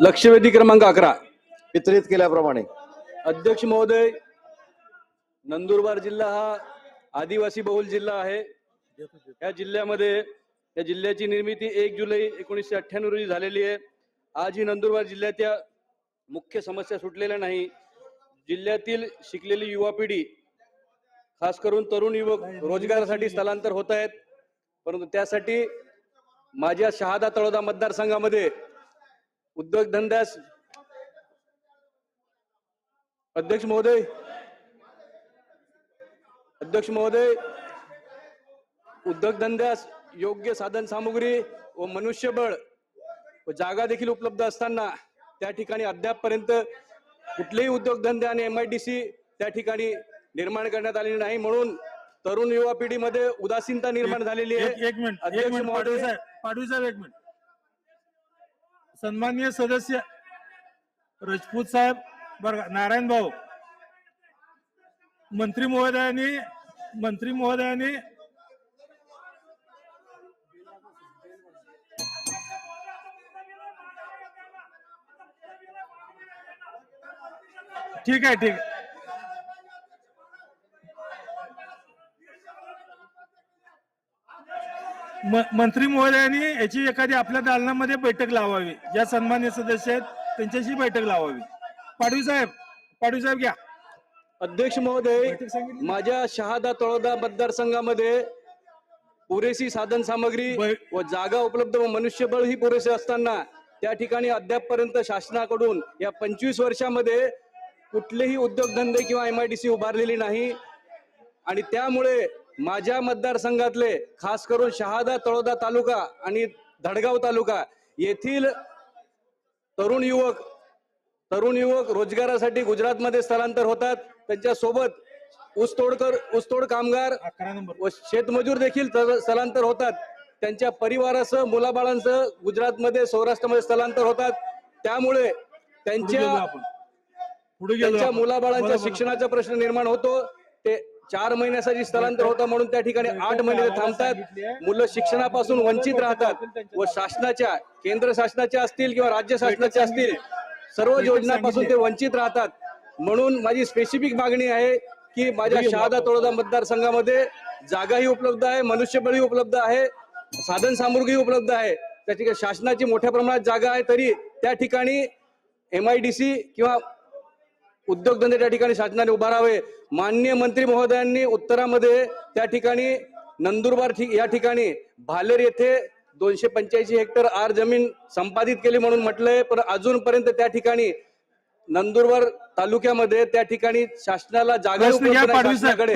लक्षवेधी क्रमांक अकरा. वितरित केल्याप्रमाणे. अध्यक्ष महोदय नंदुरबार जिल्हा हा आदिवासी बहुल जिल्हा आहे. या जिल्ह्यामध्ये या जिल्ह्याची निर्मिती एक जुलै एकोणीसशे अठ्ठ्याण्णव रोजी झालेली आहे. आज ही नंदुरबार जिल्ह्याच्या मुख्य समस्या सुटलेल्या नाही. जिल्ह्यातील शिकलेली युवा पिढी खास करून तरुण युवक रोजगारासाठी स्थलांतर होत आहेत. परंतु त्यासाठी माझ्या शहादा तळोदा मतदारसंघामध्ये उद्योगधंद्यास अध्यक्ष महोदय. अध्यक्ष महोदय उद्योगधंद्यास योग्य साधन सामुग्री व मनुष्यबळ व जागा देखील उपलब्ध असताना त्या ठिकाणी अद्यापपर्यंत कुठलेही उद्योगधंदे आणि एम आय डी सी त्या ठिकाणी निर्माण करण्यात आलेली नाही. म्हणून तरुण युवा पिढीमध्ये उदासीनता निर्माण झालेली आहे. एक मिनिट पाटवी साहेब एक मिनिट. सन्माननीय सदस्य राजपूत साहेब बर नारायण भाऊ मंत्री महोदयांनी मंत्री महोदयांनी ठीक आहे ठीक आहे. मंत्री महोदयांनी याची एखादी आपल्या दालनामध्ये बैठक लावावी. ज्या सन्मान्य सदस्य आहेत त्यांच्याशी बैठक लावावी. पाडवी साहेब पाडवी साहेब घ्या. अध्यक्ष महोदय? माझ्या शहादा तळोदा मतदारसंघामध्ये पुरेशी साधन सामग्री व जागा उपलब्ध व मनुष्यबळ ही पुरेसे असताना त्या ठिकाणी अद्यापपर्यंत शासनाकडून या पंचवीस वर्षामध्ये कुठलेही उद्योगधंदे किंवा एम आय डी सी उभारलेली नाही. आणि त्यामुळे माझ्या मतदारसंघातले खास करून शहादा तळोदा तालुका आणि धडगाव तालुका येथील तरुण युवक तरुण युवक रोजगारासाठी गुजरातमध्ये स्थलांतर होतात. त्यांच्यासोबत ऊसतोडकर ऊसतोड कामगार व शेतमजूर देखील स्थलांतर होतात. त्यांच्या परिवारासह मुलाबाळांसह गुजरातमध्ये सौराष्ट्रामध्ये स्थलांतर होतात. त्यामुळे त्यांच्या त्यांच्या. मुलाबाळांच्या. शिक्षणाचा प्रश्न निर्माण होतो. ते चार महिन्यासाठी स्थलांतर होतं म्हणून त्या ठिकाणी आठ महिने थांबतात. मुलं शिक्षणापासून वंचित राहतात व शासनाच्या केंद्र शासनाच्या असतील किंवा राज्य शासनाच्या असतील सर्व योजनांपासून ते वंचित राहतात. म्हणून माझी स्पेसिफिक मागणी आहे की माझ्या शहादा तळोदा मतदारसंघामध्ये जागाही उपलब्ध आहे मनुष्यबळही उपलब्ध आहे साधन सामुग्री उपलब्ध आहे. त्या ठिकाणी शासनाची मोठ्या प्रमाणात जागा आहे तरी त्या ठिकाणी एम आय डी सी किंवा उद्योगधंदे त्या ठिकाणी शासनाने उभारावे माननीय मंत्री महोदयांनी उत्तरामध्ये त्या ठिकाणी नंदुरबार ठिक- या ठिकाणी भालेर येथे दोनशे पंच्याऐंशी हेक्टर आर जमीन संपादित केली म्हणून म्हटलंय. पण अजूनपर्यंत त्या ठिकाणी नंदुरबार तालुक्यामध्ये त्या ठिकाणी शासनाला जागा शासनाकडे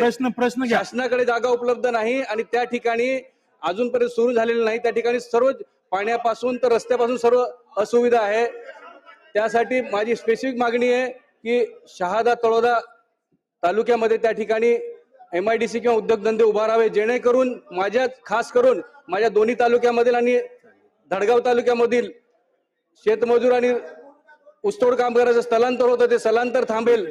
शासनाकडे जागा उपलब्ध नाही आणि त्या ठिकाणी अजूनपर्यंत सुरू झालेलं नाही. त्या ठिकाणी सर्व पाण्यापासून तर रस्त्यापासून सर्व असुविधा आहे. त्यासाठी माझी स्पेसिफिक मागणी आहे की शहादा तळोदा तालुक्यामध्ये त्या ठिकाणी एम आय डी सी किंवा उद्योगधंदे उभारावे जेणेकरून माझ्या खास करून माझ्या दोन्ही तालुक्यामधील आणि धडगाव तालुक्यामधील शेतमजूर आणि ऊसतोड कामगाराचं स्थलांतर होतं ते स्थलांतर थांबेल.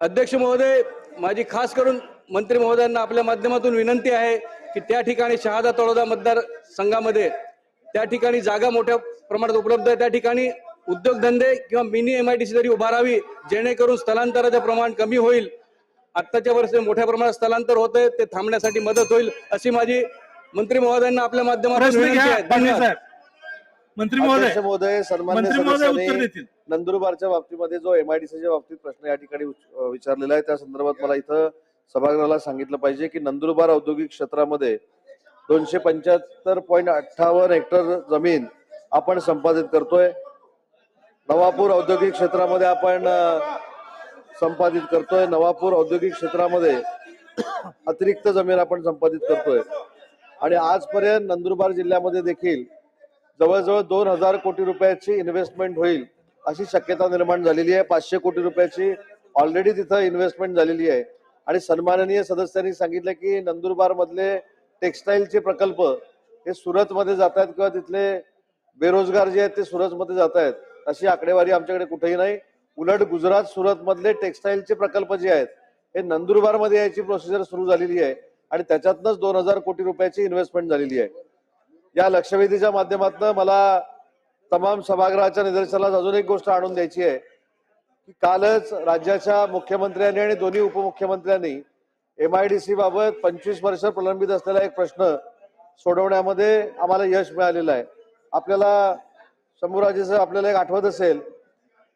अध्यक्ष महोदय माझी खास करून मंत्री महोदयांना आपल्या माध्यमातून विनंती आहे की त्या ठिकाणी शहादा तळोदा मतदार संघामध्ये त्या ठिकाणी जागा मोठ्या प्रमाणात उपलब्ध आहे त्या ठिकाणी उद्योगधंदे किंवा mini M I D C तरी उभारावी जेणेकरून स्थलांतराचे प्रमाण कमी होईल. आत्ताच्या वर्षी मोठ्या प्रमाणात स्थलांतर होत आहे ते थांबण्यासाठी मदत होईल अशी माझी मंत्री महोदयांना आपल्या माध्यमातून मंत्री महोदय महोदय सन्मान्य मंत्री महोदय उत्तर सदस्यांनी देतील. नंदुरबारच्या बाबतीमध्ये जो एमआयडीसीच्या बाबतीत प्रश्न या ठिकाणी विचारलेला आहे त्या संदर्भात मला इथं सभागृहाला सांगितलं पाहिजे की नंदुरबार औद्योगिक क्षेत्रामध्ये दोनशे पंच्याहत्तर पॉईंट अठ्ठावन्न हेक्टर जमीन आपण संपादित करतोय. नवापूर औद्योगिक क्षेत्रामध्ये आपण संपादित करतोय. नवापूर औद्योगिक क्षेत्रामध्ये अतिरिक्त जमीन आपण संपादित करतोय. आणि आजपर्यंत नंदुरबार जिल्ह्यामध्ये देखील जवळजवळ दोन हजार कोटी रुपयाची इन्व्हेस्टमेंट होईल अशी शक्यता निर्माण झालेली आहे. पाचशे कोटी रुपयाची ऑलरेडी तिथं इन्व्हेस्टमेंट झालेली आहे. आणि सन्माननीय सदस्यांनी सांगितलं की नंदुरबार मधले टेक्सटाईलचे प्रकल्प हे सुरतमध्ये जात आहेत किंवा तिथले बेरोजगार जे आहेत ते सुरतमध्ये जात आहेत अशी आकडेवारी आमच्याकडे कुठेही नाही. उलट गुजरात सुरत मधले टेक्सटाईलचे प्रकल्प जे आहेत हे नंदुरबारमध्ये याची प्रोसिजर सुरू झालेली आहे आणि त्याच्यातनंच दोन हजार कोटी रुपयाची इन्व्हेस्टमेंट झालेली आहे. या लक्षवेधीच्या माध्यमातून मला तमाम सभागृहाच्या निदर्शनास अजून एक गोष्ट आणून द्यायची आहे की कालच राज्याच्या मुख्यमंत्र्यांनी आणि दोन्ही उपमुख्यमंत्र्यांनी एम आय डी बाबत पंचवीस वर्ष प्रलंबित असलेला एक प्रश्न सोडवण्यामध्ये आम्हाला यश मिळालेलं आहे. आपल्याला शंभूराजेचं आपल्याला एक आठवत असेल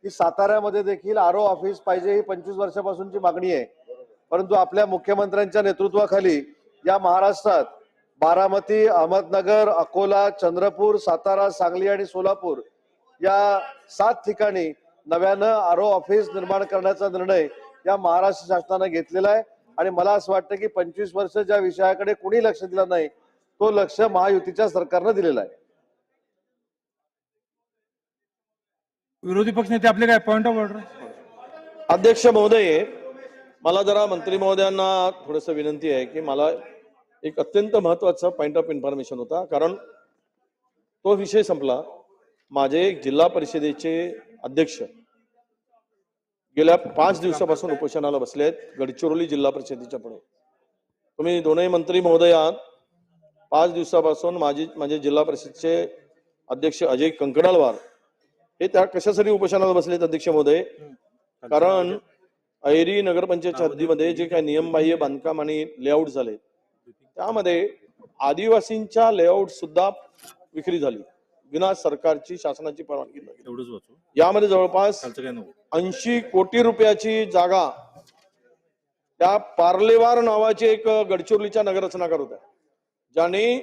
की साताऱ्यामध्ये देखील आरो ऑफिस पाहिजे ही पंचवीस वर्षापासूनची मागणी आहे. परंतु आपल्या मुख्यमंत्र्यांच्या नेतृत्वाखाली या महाराष्ट्रात बारामती अहमदनगर अकोला चंद्रपूर सातारा सांगली आणि सोलापूर या सात ठिकाणी नव्यानं आरो ऑफिस निर्माण करण्याचा निर्णय या महाराष्ट्र शासनानं घेतलेला आहे. आणि मला असं वाटतं की पंचवीस वर्ष ज्या विषयाकडे कुणी लक्ष दिलं नाही तो लक्ष महायुतीच्या सरकारनं दिलेला आहे. विरोधी पक्षनेते आपले काय? पॉइंट ऑफ ऑर्डर अध्यक्ष महोदय मला जरा मंत्री महोदयांना थोडस विनंती आहे की मला एक अत्यंत महत्त्वाचा पॉइंट ऑफ इन्फॉर्मेशन होता. कारण तो विषय संपला. माझे एक जिल्हा परिषदेचे अध्यक्ष गेल्या पाच दिवसापासून उपोषणाला बसले आहेत. गडचिरोली जिल्हा परिषदेच्या पुढे. तुम्ही दोनही मंत्री महोदय आहात. पाच दिवसापासून माझी माझे जिल्हा परिषदचे अध्यक्ष अजय कंकडालवार हे त्या कशासाठी उपोषणाला बसलेत अध्यक्ष महोदय? कारण ऐरी नगरपंचायतच्या हद्दीमध्ये जे काही नियमबाह्य बांधकाम आणि लेआउट झाले त्यामध्ये आदिवासींच्या लेआउट सुद्धा विक्री झाली. विना सरकारची शासनाची परवानगी यामध्ये जवळपास ऐंशी कोटी रुपयाची जागा त्या पार्लेवार नावाचे एक गडचिरोलीच्या नगररचनाकार होत्या ज्यांनी